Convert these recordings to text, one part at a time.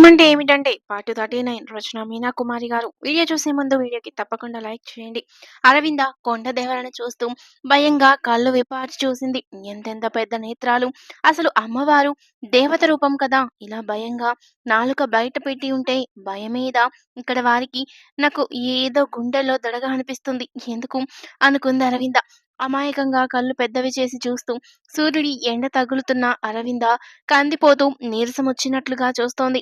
ఏమంటే ఏమిటంటే part thirty nine Rachana Meena Kumari garu. Video చూసే ముందు వీడియోకి తప్పకుండా లైక్ చేయండి. అరవింద కొండ దేవరను చూస్తూ భయంగా కళ్ళు విపార్చి చూసింది. ఎంతెంత పెద్ద నేత్రాలు! అసలు అమ్మవారు దేవత రూపం కదా! ఇలా భయంగా నాలుక బయట పెట్టి ఉంటే భయమేద? ఇక్కడ వారికి నాకు ఏదో గుండెల్లో దడగా అనిపిస్తుంది. ఎందుకు అనుకుంది అరవింద. అమాయకంగా కళ్ళు పెద్దవి చేసి చూస్తూ సూర్యుడి ఎండ తగులుతున్న అరవింద కందిపోతూ నీరసం వచ్చినట్లుగా చూస్తోంది.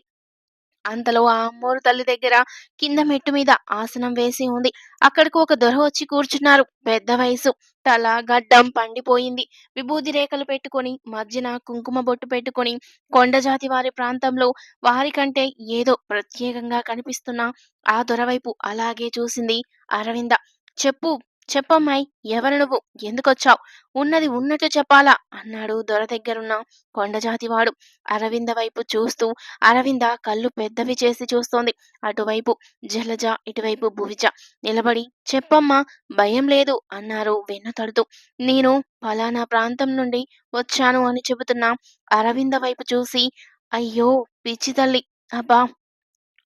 అంతలో ఆ అమ్మోరు తల్లి దగ్గర కింద మెట్టు మీద ఆసనం వేసి ఉంది. అక్కడికి ఒక దొర వచ్చి కూర్చున్నారు. పెద్ద వయసు. తల గడ్డం పండిపోయింది. విభూది రేఖలు పెట్టుకొని మధ్యన కుంకుమ బొట్టు పెట్టుకొని కొండజాతి వారి ప్రాంతంలో వారికంటే ఏదో ప్రత్యేకంగా కనిపిస్తున్న ఆ దొరవైపు అలాగే చూసింది అరవింద. చెప్పు చెప్పమ్మాయి ఎవరు నువ్వు? ఎందుకొచ్చావు? ఉన్నది ఉన్నట్టు చెప్పాలా? అన్నాడు దొర దగ్గరున్న కొండజాతివాడు అరవింద వైపు చూస్తూ అరవింద కళ్ళు పెద్దవి చేసి చూస్తోంది. అటువైపు జలజ ఇటువైపు భువిజ. నిలబడి చెప్పమ్మా భయం లేదు అన్నారు వెన్ను నేను ఫలానా ప్రాంతం నుండి వచ్చాను అని చెబుతున్నా. అరవింద వైపు చూసి అయ్యో పిచ్చి తల్లి అబ్బా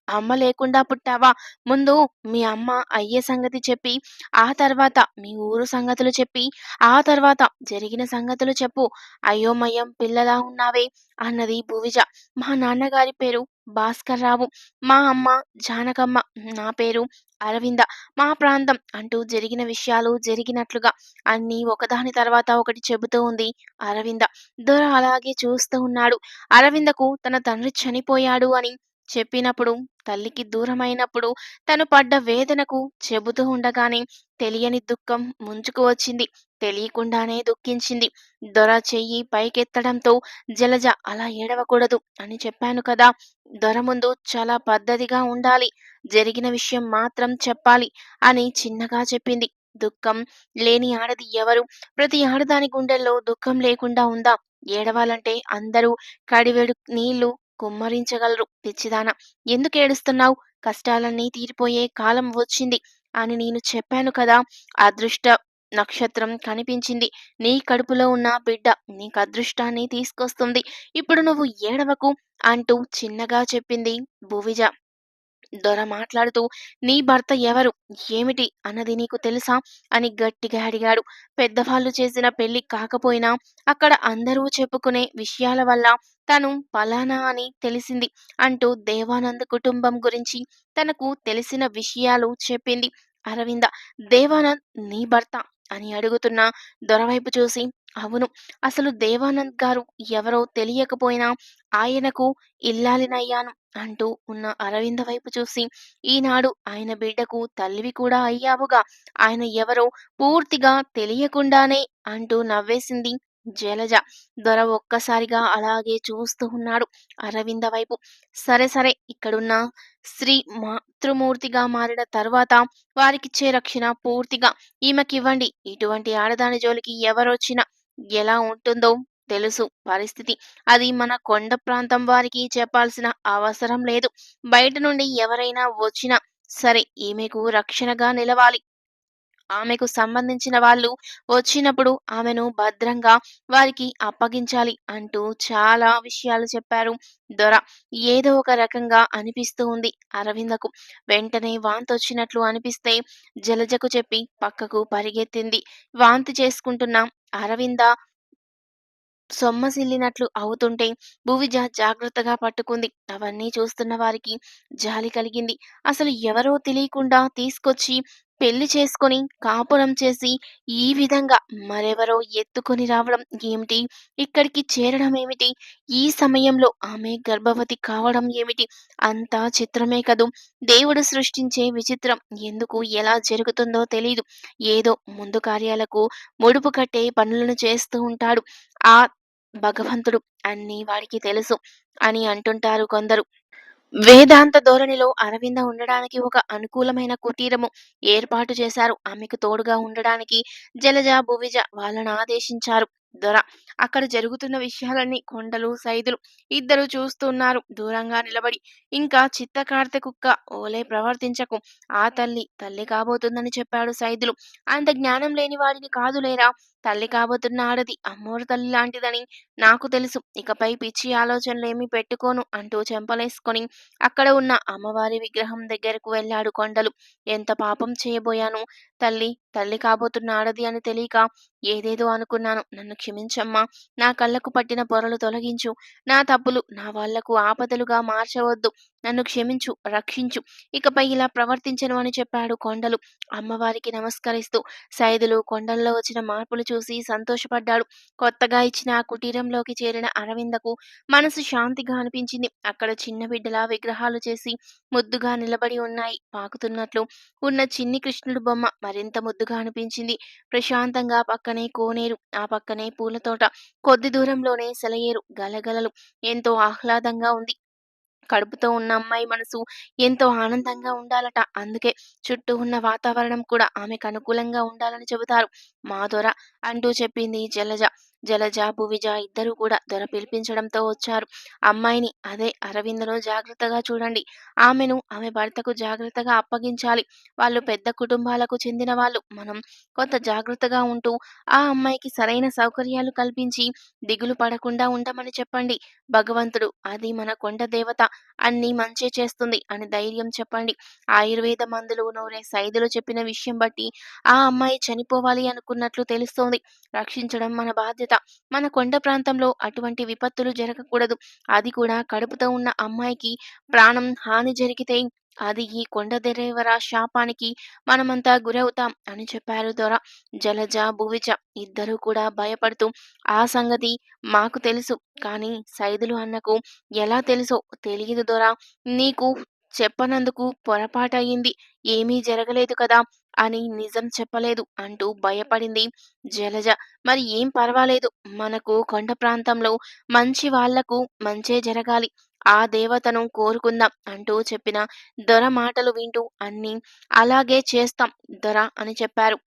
అమ్మ లేకుండా పుట్టావా? ముందు మీ అమ్మ అయ్యే సంగతి చెప్పి ఆ తర్వాత మీ ఊరు సంగతులు చెప్పి ఆ తర్వాత జరిగిన సంగతులు చెప్పు. అయోమయం పిల్లలా ఉన్నావే అన్నది భువిజ. మా నాన్నగారి పేరు భాస్కర్ రావు. మా అమ్మ జానకమ్మ. నా పేరు అరవింద. మా ప్రాంతం అంటూ జరిగిన విషయాలు జరిగినట్లుగా అన్నీ ఒకదాని తర్వాత ఒకటి చెబుతూ ఉంది అరవింద. దొర అలాగే చూస్తూ ఉన్నాడు. అరవిందకు తన తండ్రి చనిపోయాడు అని చెప్పినప్పుడు తల్లికి దూరమైనప్పుడు తను పడ్డ వేదనకు చెబుతూ ఉండగానే తెలియని దుఃఖం ముంచుకు వచ్చింది. తెలియకుండానే దుఃఖించింది. దొర చెయ్యి పైకెత్తడంతో జలజ అలా ఏడవకూడదు అని చెప్పాను కదా. దొర ముందు చాలా పద్ధతిగా ఉండాలి. జరిగిన విషయం మాత్రం చెప్పాలి అని చిన్నగా చెప్పింది. దుఃఖం లేని ఆడది ఎవరు? ప్రతి ఆడదాని గుండెల్లో దుఃఖం లేకుండా ఉందా? ఏడవాలంటే అందరూ కడివెడు నీళ్ళు కుమ్మరించగలరు. పిచ్చిదాన ఎందుకు ఏడుస్తున్నావు? కష్టాలన్నీ తీరిపోయే కాలం వచ్చింది. అని నేను చెప్పాను కదా అదృష్ట నక్షత్రం కనిపించింది. నీ కడుపులో ఉన్న బిడ్డ నీకు అదృష్టాన్ని తీసుకొస్తుంది. ఇప్పుడు నువ్వు ఏడవకు అంటూ చిన్నగా చెప్పింది భువిజ. దొర మాట్లాడుతూ నీ భర్త ఎవరు? ఏమిటి? అన్నది నీకు తెలుసా? అని గట్టిగా అడిగాడు. పెద్దవాళ్ళు చేసిన పెళ్ళి కాకపోయినా అక్కడ అందరూ చెప్పుకునే విషయాల వల్ల తను పలానా అని తెలిసింది అంటూ దేవానంద్ కుటుంబం గురించి తనకు తెలిసిన విషయాలు చెప్పింది. అరవింద దేవానంద్ నీ భర్త? అని అడుగుతున్న దొరవైపు చూసి అవును. అసలు దేవానంద్ గారు ఎవరో తెలియకపోయినా ఆయనకు ఇల్లాలినయ్యాను అంటూ ఉన్న అరవింద వైపు చూసి ఈనాడు ఆయన బిడ్డకు తల్లివి కూడా అయ్యావుగా ఆయన ఎవరో పూర్తిగా తెలియకుండానే అంటూ నవ్వేసింది జలజ. దొర ఒక్కసారిగా అలాగే చూస్తూ ఉన్నాడు అరవింద వైపు. సరే సరే ఇక్కడున్న శ్రీ మాతృమూర్తిగా మారిన తర్వాత వారికిచ్చే రక్షణ పూర్తిగా ఈమెకివ్వండి. ఇటువంటి ఆడదాని జోలికి ఎవరొచ్చినా ఎలా ఉంటుందో తెలుసు పరిస్థితి. అది మన కొండ ప్రాంతం వారికి చెప్పాల్సిన అవసరం లేదు. బయట నుండి ఎవరైనా వచ్చినా సరే ఈమెకు రక్షణగా నిలవాలి. ఆమెకు సంబంధించిన వాళ్ళు వచ్చినప్పుడు ఆమెను భద్రంగా వారికి అప్పగించాలి అంటూ చాలా విషయాలు చెప్పారు దొర. ఏదో ఒక రకంగా అనిపిస్తూ ఉంది అరవిందకు. వెంటనే వాంతి వచ్చినట్లు అనిపిస్తే జలజకు చెప్పి పక్కకు పరిగెత్తింది. వాంతి చేసుకుంటున్న అరవింద సొమ్మసిల్లినట్లు అవుతుంటే భువిజ జాగ్రత్తగా పట్టుకుంది. అవన్నీ చూస్తున్న వారికి జాలి కలిగింది. అసలు ఎవరో తెలియకుండా తీసుకొచ్చి పెళ్ళి చేసుకొని కాపురం చేసి ఈ విధంగా మరెవరో ఎత్తుకొని రావడం ఏమిటి? ఇక్కడికి చేరడం ఏమిటి? ఈ సమయంలో ఆమె గర్భవతి కావడం ఏమిటి? అంతా చిత్రమే కదూ? దేవుడు సృష్టించే విచిత్రం ఎందుకు? ఎలా జరుగుతుందో తెలియదు ఏదో ముందు కార్యాలకు ముడుపు కట్టే పనులను చేస్తూ ఉంటాడు. ఆ భగవంతుడు అన్నీ వాడికి తెలుసు అని అంటుంటారు కొందరు. వేదాంత ధోరణిలో అరవింద ఉండడానికి ఒక అనుకూలమైన కుటీరము ఏర్పాటు చేశారు. ఆమెకు తోడుగా ఉండడానికి జలజ భువిజ వాళ్ళను ఆదేశించారు. దొర. అక్కడ జరుగుతున్న విషయాలన్నీ కొండలు సైదులు ఇద్దరు చూస్తున్నారు. దూరంగా నిలబడి ఇంకా చిత్తకార్తె కుక్క ఓలే ప్రవర్తించకు. ఆ తల్లి తల్లి కాబోతుందని చెప్పాడు సైదులు. అంత జ్ఞానం లేని వాడిని కాదులేరా తల్లి కాబోతున్న ఆడది అమ్మోరు తల్లి లాంటిదని నాకు తెలుసు. ఇకపై పిచ్చి ఆలోచనలేమీ పెట్టుకోను అంటూ చెంపలేసుకొని అక్కడ ఉన్న అమ్మవారి విగ్రహం దగ్గరకు వెళ్ళాడు కొండలు. ఎంత పాపం చేయబోయాను? తల్లి తల్లి కాబోతున్న ఆడది అని తెలియక ఏదేదో అనుకున్నాను. నన్ను క్షమించమ్మా. నా కళ్ళకు పట్టిన పొరలు తొలగించు. నా తప్పులు నా వాళ్ళకు ఆపదలుగా మార్చవద్దు. నన్ను క్షమించు రక్షించు. ఇకపై ఇలా ప్రవర్తించను అని చెప్పాడు కొండలు. అమ్మవారికి నమస్కరిస్తూ సైదులు కొండల్లో వచ్చిన మార్పులు చూసి సంతోషపడ్డాడు. కొత్తగా ఇచ్చిన ఆ కుటీరంలోకి చేరిన అరవిందకు మనసు శాంతిగా అనిపించింది. అక్కడ చిన్న బిడ్డల విగ్రహాలు చేసి ముద్దుగా నిలబడి ఉన్నాయి. పాకుతున్నట్లు ఉన్న చిన్ని కృష్ణుడు బొమ్మ మరింత ముద్దుగా అనిపించింది. ప్రశాంతంగా పక్కనే కోనేరు ఆ పక్కనే పూల తోట కొద్ది దూరంలోనే సెలయేరు గలగలలు. ఎంతో ఆహ్లాదంగా ఉంది. కడుపుతో ఉన్న అమ్మాయి మనసు ఎంతో ఆనందంగా ఉండాలట. అందుకే చుట్టూ ఉన్న వాతావరణం కూడా ఆమెకు అనుకూలంగా ఉండాలని చెబుతారు. మా దొర అంటూ చెప్పింది జలజ. జలజ భువిజ ఇద్దరు కూడా దొర పిలిపించడంతో వచ్చారు. అమ్మాయిని అదే అరవిందలో జాగ్రత్తగా చూడండి. ఆమెను ఆమె భర్తకు జాగ్రత్తగా అప్పగించాలి. వాళ్ళు పెద్ద కుటుంబాలకు చెందిన వాళ్ళు. మనం కొంత జాగ్రత్తగా ఉంటూ ఆ అమ్మాయికి సరైన సౌకర్యాలు కల్పించి దిగులు పడకుండా ఉండమని చెప్పండి. భగవంతుడు అది మన కొండ దేవత అన్ని మంచి చేస్తుంది అని ధైర్యం చెప్పండి. ఆయుర్వేద మందులు నూరే సైదులు చెప్పిన విషయం బట్టి ఆ అమ్మాయి చనిపోవాలి అనుకున్నట్లు తెలుస్తోంది. రక్షించడం మన బాధ్యత. మన కొండ ప్రాంతంలో అటువంటి విపత్తులు జరగకూడదు. అది కూడా కడుపుతో ఉన్న అమ్మాయికి ప్రాణం హాని జరిగితే అది ఈ కొండ దేవర శాపానికి మనమంతా గురవుతాం అని చెప్పారు దొర. జలజ భువిజ ఇద్దరూ కూడా భయపడుతూ ఆ సంగతి మాకు తెలుసు కానీ సైదులు అన్నకు ఎలా తెలుసో తెలియదు దొర. నీకు చెప్పనందుకు పొరపాటయింది. ఏమీ జరగలేదు కదా. అని నిజం చెప్పలేదు అంటూ భయపడింది జలజ. మరి ఏం పర్వాలేదు మనకు కొండ ప్రాంతంలో మంచి వాళ్ళకు మంచే జరగాలి ఆ దేవతను కోరుకుందాం అంటూ చెప్పిన దొర మాటలు వింటూ అన్నీ అలాగే చేస్తాం దొర అని చెప్పారు.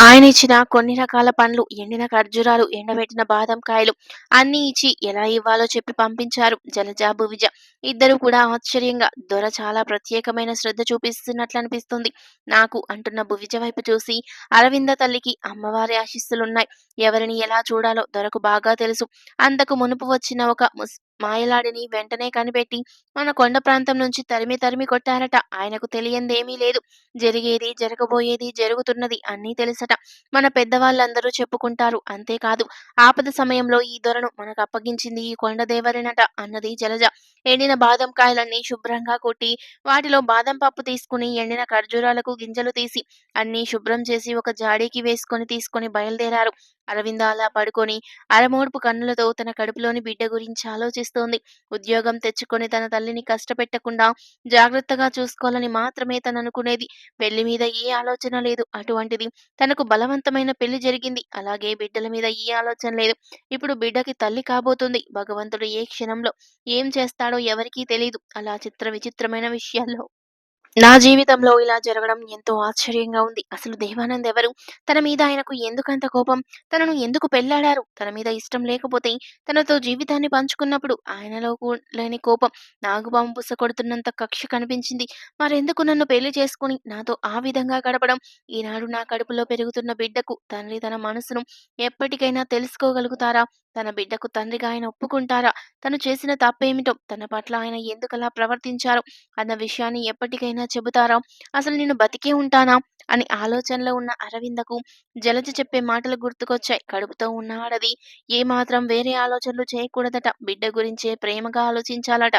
ఆయన ఇచ్చిన కొన్ని రకాల పండ్లు ఎండిన ఖర్జూరాలు ఎండబెట్టిన బాదం కాయలు అన్ని ఇచ్చి ఎలా ఇవ్వాలో చెప్పి పంపించారు జలజ భువిజ. ఇద్దరు కూడా ఆశ్చర్యంగా దొర చాలా ప్రత్యేకమైన శ్రద్ధ చూపిస్తున్నట్లు అనిపిస్తుంది. నాకు అంటున్న భువిజ వైపు చూసి అరవింద తల్లికి అమ్మవారి ఆశీస్సులున్నాయి. ఎవరిని ఎలా చూడాలో దొరకు బాగా తెలుసు. అంతకు మునుపు వచ్చిన ఒక ముస్ మాయలాడిని వెంటనే కనిపెట్టి మన కొండ ప్రాంతం నుంచి తరిమి తరిమి కొట్టారట. ఆయనకు తెలియందేమీ లేదు. జరిగేది జరగబోయేది జరుగుతున్నది అన్నీ తెలుసట. మన పెద్దవాళ్ళందరూ చెప్పుకుంటారు. అంతేకాదు ఆపద సమయంలో ఈ దొరను మనకు అప్పగించింది ఈ కొండదేవరినట అన్నది జలజ. ఎండిన బాదం కాయలన్నీ శుభ్రంగా కొట్టి వాటిలో బాదం పప్పు తీసుకుని ఎండిన ఖర్జూరాలకు గింజలు తీసి అన్నీ శుభ్రం చేసి ఒక జాడీకి వేసుకొని తీసుకొని బయలుదేరారు. అరవింద అలా పడుకొని అరమోడుపు కన్నులతో తన కడుపులోని బిడ్డ గురించి ఆలోచిస్తోంది ఉద్యోగం తెచ్చుకొని తన తల్లిని కష్టపెట్టకుండా జాగ్రత్తగా చూసుకోవాలని మాత్రమే తను అనుకునేది. పెళ్ళి మీద ఏ ఆలోచన లేదు. అటువంటిది తనకు బలవంతమైన పెళ్ళి జరిగింది. అలాగే బిడ్డల మీద ఏ ఆలోచన లేదు. ఇప్పుడు బిడ్డకి తల్లి కాబోతుంది. భగవంతుడు ఏ క్షణంలో ఏం చేస్తాడో ఎవరికీ తెలియదు అలా చిత్ర విచిత్రమైన విషయాల్లో నా జీవితంలో ఇలా జరగడం ఎంతో ఆశ్చర్యంగా ఉంది. అసలు దేవానంద్ ఎవరు? తన మీద ఆయనకు ఎందుకంత కోపం? తనను ఎందుకు పెళ్ళాడారు? తన మీద ఇష్టం లేకపోతే తనతో జీవితాన్ని పంచుకున్నప్పుడు ఆయనలో లేని కోపం నాగుపాము బుస కొడుతున్నంత కక్ష కనిపించింది. మరెందుకు నన్ను పెళ్ళి చేసుకుని నాతో ఆ విధంగా గడపడం? ఈనాడు నా కడుపులో పెరుగుతున్న బిడ్డకు తండ్రి తన మనసును ఎప్పటికైనా తెలుసుకోగలుగుతారా? తన బిడ్డకు తండ్రిగా ఆయన ఒప్పుకుంటారా? తను చేసిన తప్పేమిటో? తన పట్ల ఆయన ఎందుకలా ప్రవర్తించారో? అన్న విషయాన్ని ఎప్పటికైనా చెబుతారా? అసలు నేను బతికే ఉంటానా? అని ఆలోచనలో ఉన్న అరవిందకు జలజ చెప్పే మాటలు గుర్తుకొచ్చాయి. కడుపుతో ఉన్న ఆడది ఏమాత్రం వేరే ఆలోచనలు చేయకూడదట. బిడ్డ గురించే ప్రేమగా ఆలోచించాలట.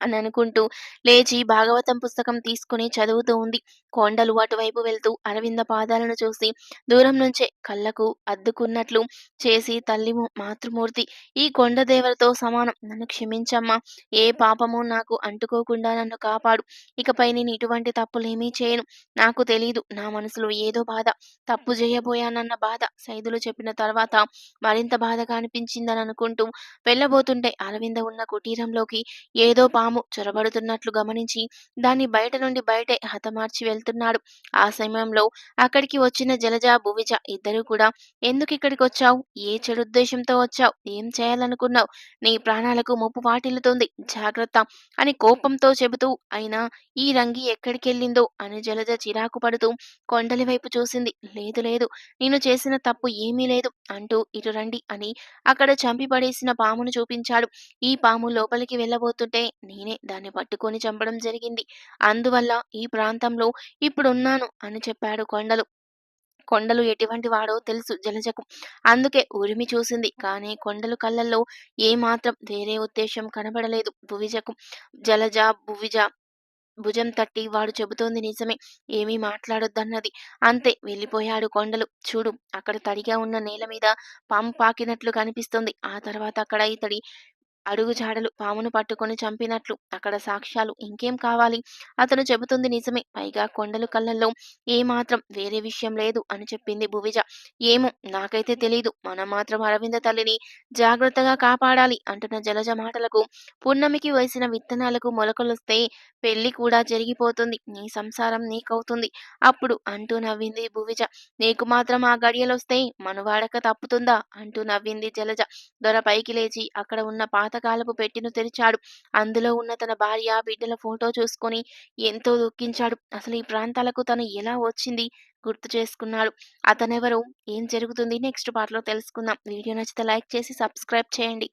అని అనుకుంటూ లేచి భాగవతం పుస్తకం తీసుకుని చదువుతూ ఉంది. కొండలు అటువైపు వెళ్తూ అరవింద పాదాలను చూసి దూరం నుంచే కళ్ళకు అద్దుకున్నట్లు చేసి తల్లి మాతృమూర్తి ఈ కొండ దేవతతో సమానం. నన్ను క్షమించమ్మా. ఏ పాపము నాకు అంటుకోకుండా నన్ను కాపాడు. ఇకపై నేను ఇటువంటి తప్పులేమీ చేయను. నాకు తెలీదు. నా మనసులో ఏదో బాధ. తప్పు చేయబోయానన్న బాధ. సైదులు చెప్పిన తర్వాత మరింత బాధగా అనిపించిందని అనుకుంటూ వెళ్ళబోతుంటే అరవింద ఉన్న కుటీరంలోకి ఏదో పా పాము చొరబడుతున్నట్లు గమనించి దాన్ని బయట నుండి బయటే హతమార్చి వెళ్తున్నాడు. ఆ సమయంలో అక్కడికి వచ్చిన జలజ భువిజ ఇద్దరు కూడా ఎందుకు ఇక్కడికి వచ్చావు? ఏ చెడుద్దేశంతో వచ్చావు? ఏం చేయాలనుకున్నావు? నీ ప్రాణాలకు ముప్పు వాటిల్లుతుంది. జాగ్రత్త అని కోపంతో చెబుతూ అయినా ఈ రంగి ఎక్కడికెళ్ళిందో? అని జలజ చిరాకు పడుతూ కొండలి వైపు చూసింది. లేదు లేదు. నేను చేసిన తప్పు ఏమీ లేదు అంటూ ఇటు రండి అని అక్కడ చంపి పడేసిన పామును చూపించాడు. ఈ పాము లోపలికి వెళ్ళబోతుంటే నేనే దాన్ని పట్టుకొని చంపడం జరిగింది. అందువల్ల ఈ ప్రాంతంలో ఇప్పుడున్నాను అని చెప్పాడు కొండలు. కొండలు ఎటువంటి వాడో తెలుసు జలజకు అందుకే ఉరిమి చూసింది. కానీ కొండలు కళ్ళల్లో ఏమాత్రం వేరే ఉద్దేశం కనబడలేదు. భువిజకు జలజ భువిజ భుజం తట్టి వాడు చెబుతోంది నిజమే. ఏమీ మాట్లాడొద్దన్నది. అంతే వెళ్ళిపోయాడు కొండలు. చూడు అక్కడ తడిగా ఉన్న నేల మీద పాము పాకినట్లు కనిపిస్తుంది. ఆ తర్వాత అక్కడ ఇతడి అడుగుజాడలు పామును పట్టుకొని చంపినట్లు. అక్కడ సాక్ష్యాలు ఇంకేం కావాలి? అతను చెబుతుంది నిజమే. పైగా కొండలు కళ్ళల్లో ఏమాత్రం వేరే విషయం లేదు అని చెప్పింది భువిజ. ఏమో నాకైతే తెలీదు. మనం మాత్రం అరవింద తల్లిని జాగ్రత్తగా కాపాడాలి అంటున్న జలజ మాటలకు. పున్నమికి వేసిన విత్తనాలకు మొలకలొస్తే పెళ్ళి కూడా జరిగిపోతుంది. నీ సంసారం నీకవుతుంది. అప్పుడు అంటూ నవ్వింది భువిజ. నీకు మాత్రం ఆ గడియలొస్తే మనవాడక తప్పుతుందా? అంటూ నవ్వింది జలజ. దొర పైకి లేచి అక్కడ ఉన్న పాత పాతకాలపు పెట్టెను తెరిచాడు. అందులో ఉన్న తన భార్య బిడ్డల ఫోటో చూసుకొని ఎంతో దుఃఖించాడు. అసలు ఈ ప్రాంతాలకు తను ఎలా వచ్చింది గుర్తు చేసుకున్నాడు. అతనెవరు? ఏం జరుగుతుంది? నెక్స్ట్ పార్ట్లో తెలుసుకుందాం. వీడియో నచ్చితే లైక్ చేసి సబ్స్క్రైబ్ చేయండి.